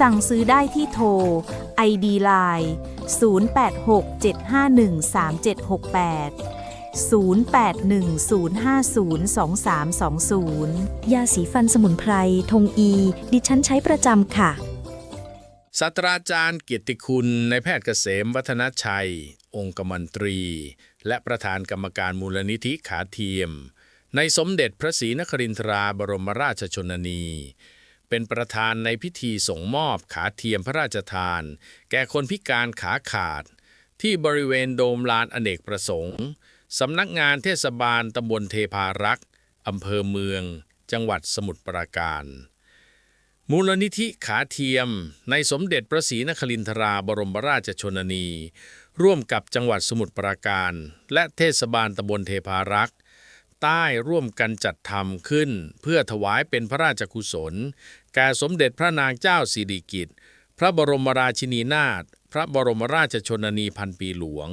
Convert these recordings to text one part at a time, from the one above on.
สั่งซื้อได้ที่โทร ID Line 0867513768 0810502320 ยาสีฟันสมุนไพร ทงอี ดิฉันใช้ประจำค่ะ ศาสตราจารย์เกียรติคุณนายแพทย์เกษมวัฒนชัย องค์กมนตรี และประธานกรรมการมูลนิธิขาเทียม ในสมเด็จพระศรีนครินทราบรมราชชนนี เป็นประธานในพิธีส่งมอบขาเทียมพระราชทาน แก่คนพิการขาขาด ที่บริเวณโดมลานอเนกประสงค์สำนักงานเทศบาลตำบลเทพารักษ์อำเภอเมือง จังหวัดสมุทรปราการ มูลนิธิขาเทียม ในสมเด็จพระศรีนครินทราบรมราชชนนี ร่วมกับจังหวัดสมุทรปราการ และเทศบาลตำบลเทพารักษ์ ใต้ร่วมกันจัดทำขึ้น เพื่อถวายเป็นพระราชกุศล แก่สมเด็จพระนางเจ้าสิริกิติ์พระบรมราชินีนาถพระบรมราชชนนีพันปีหลวง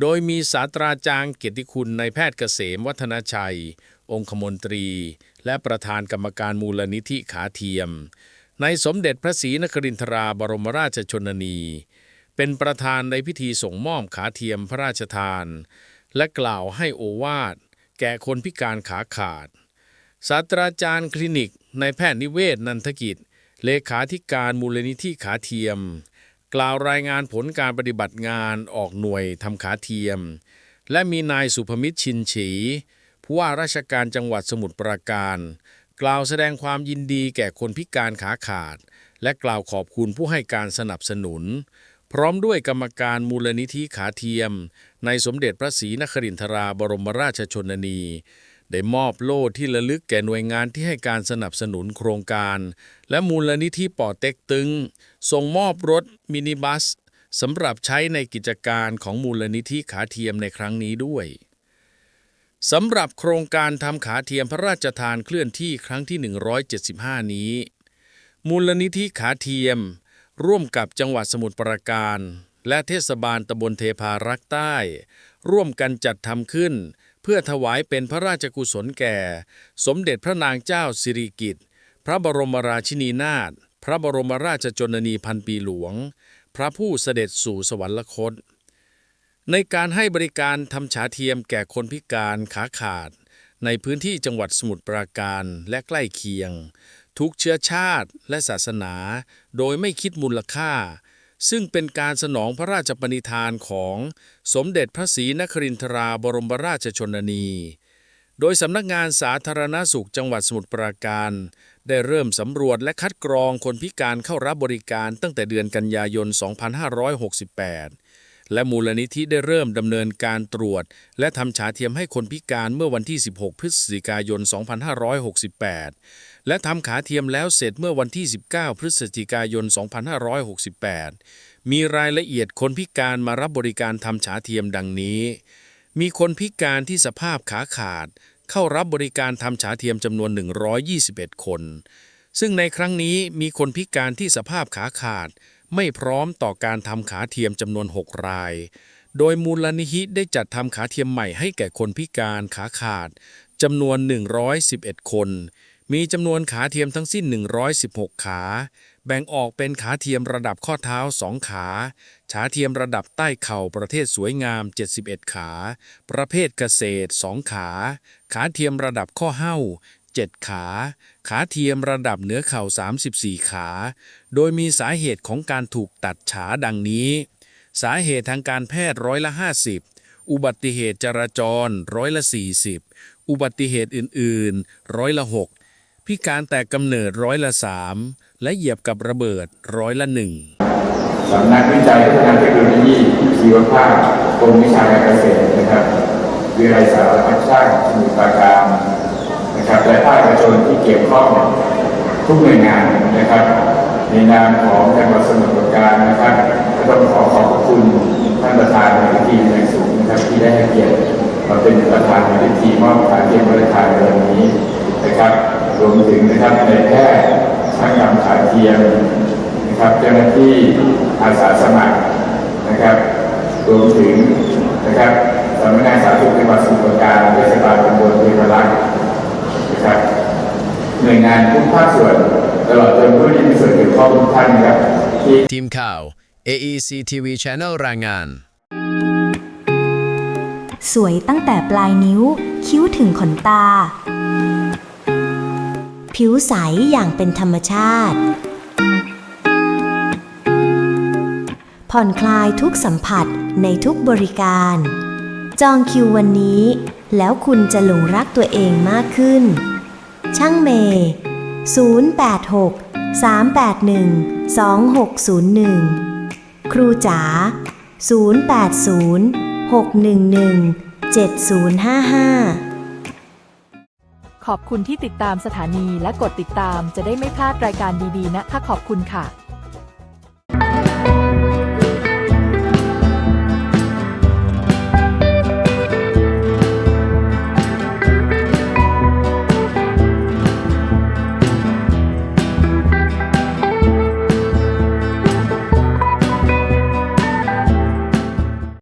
โดยมีศาสตราจารย์เกียรติคุณในแพทย์เกษมวัฒนชัย องคมนตรี และประธานกรรมการมูลนิธิขาเทียม ในสมเด็จพระศรีนครินทราบรมราชชนนี เป็นประธานในพิธีส่งมอบขาเทียมพระราชทาน และกล่าวให้โอวาท แก่คนพิการขาขาด ศาสตราจารย์คลินิกในายแพทย์นิเวศนันทกิจ เลขาธิการมูลนิธิขาเทียม กล่าวรายงานผลการปฏิบัติงานออกหน่วยทำขาเทียม และมีนายสุภมิตรชินฉีผู้ว่าราชการจังหวัดสมุทรปราการ กล่าวแสดงความยินดีแก่คนพิการขาขาด และกล่าวขอบคุณผู้ให้การสนับสนุน พร้อมด้วยกรรมการมูลนิธิขาเทียม ในสมเด็จพระศรีนครินทราบรมราชชนนี ได้มอบโล่ที่ระลึกแก่หน่วยงานที่ให้การสนับสนุนโครงการ และมูลนิธิป่อเต็กตึง ส่งมอบรถมินิบัสสำหรับใช้ในกิจการของมูลนิธิขาเทียมในครั้งนี้ด้วยสำหรับโครงการทำขาเทียมพระราชทานเคลื่อนที่ครั้งที่ 175 นี้ มูลนิธิขาเทียม ร่วมกับจังหวัดสมุทรปราการ และเทศบาลตำบลเทพารักษ์ใต้ ร่วมกันจัดทำขึ้น เพื่อถวายเป็นพระราชกุศลแก่ สมเด็จพระนางเจ้าสิริกิติ์พระบรมราชินีนาถพระบรมราชชนนีพันปีหลวง พระผู้เสด็จสู่สวรรคต ในการให้บริการทำฉาเทียมแก่คนพิการขาขาด ในพื้นที่จังหวัดสมุทรปราการและใกล้เคียง ทุกเชื้อชาติและศาสนา โดยไม่คิดมูลค่า ซึ่งเป็นการสนองพระราชปณิธานของสมเด็จพระศรีนครินทราบรมราชชนนี โดยสำนักงานสาธารณสุขจังหวัดสมุทรปราการ ได้เริ่มสำรวจและคัดกรองคนพิการเข้ารับบริการตั้งแต่เดือนกันยายน 2568 และมูลนิธิได้เริ่มดำเนินการตรวจ และทำฉาเทียมให้คนพิการเมื่อวันที่ 16 พฤศจิกายน 2568 และทำขาเทียมแล้วเสร็จเมื่อวันที่ 19 พฤศจิกายน 2568 มีรายละเอียดคนพิการมารับบริการทำฉาเทียมดังนี้ มีคนพิการที่สภาพขาขาด เข้ารับบริการทำฉาเทียมจำนวน 121 คน ซึ่งในครั้งนี้มีคนพิการที่สภาพขาขาด ไม่พร้อมต่อการทำขาเทียมจำนวน 6 ราย โดยมูลนิธิได้จัดทำขาเทียมใหม่ให้แก่คนพิการขาขาดจำนวน 111 คน มีจำนวนขาเทียมทั้งสิ้น 116 ขา แบ่งออกเป็นขาเทียมระดับข้อเท้า 2 ขา ขาเทียมระดับใต้เข่าประเภทสวยงาม 71 ขา ประเภทเกษตร 2 ขา ขาเทียมระดับข้อเห้า 7 ขา ขาเทียมระดับเหนือเข่า 34 ขา โดยมีสาเหตุของการถูกตัดฉาดังนี้ สาเหตุทางการแพทย์ร้อยละ 50 อุบัติเหตุจราจรร้อยละ 40 อุบัติเหตุอื่นๆ ร้อยละ 6 พิการแต่กำเนิดร้อยละ 3 และเหยียบกับระเบิดร้อยละหนึ่งสำนักวิจัยพัฒนาเทคโนโลยีชีวภาพกรมวิชาการเกษตรนะครับวิทยาลัยสารพัดช่างสมุทรปราการ และภาคเอกชนที่เกี่ยวข้องทุกหน่วยงานนะครับ ในนามของจังหวัดสมุทรปราการนะครับก็ต้องขอขอบคุณท่านประธานในพิธีในสูงนะครับที่ได้ให้เกียรติมาเป็นประธานในพิธีมอบขาเทียมบริการในวันนี้นะครับรวมถึงนะครับในแพทย์ช่างนำขาเทียมนะครับเจ้าหน้าที่อาสาสมัครนะครับรวมถึงนะครับสำนักงานสาธารณสุขจังหวัดสมุทรปราการเทศบาลตำบลเทพรักษ์นะครับ หน่วยงานทุกภาคส่วนตลอดจนผู้ที่มีส่วนเกี่ยวข้องทุกท่านนะครับที่ทีมข่าว AEC TV Channel รายงาน สวยตั้งแต่ปลายนิ้ว คิ้วถึงขนตา ผิวใสอย่างเป็นธรรมชาติ ผ่อนคลายทุกสัมผัสในทุกบริการ จองคิววันนี้ แล้วคุณจะหลงรักตัวเองมากขึ้น ช่างเมย์086 381 2601 ครูจ๋า 080 611 7055 ขอบคุณที่ติดตามสถานีและกดติดตามจะได้ไม่พลาดรายการดีๆนะคะขอบคุณค่ะ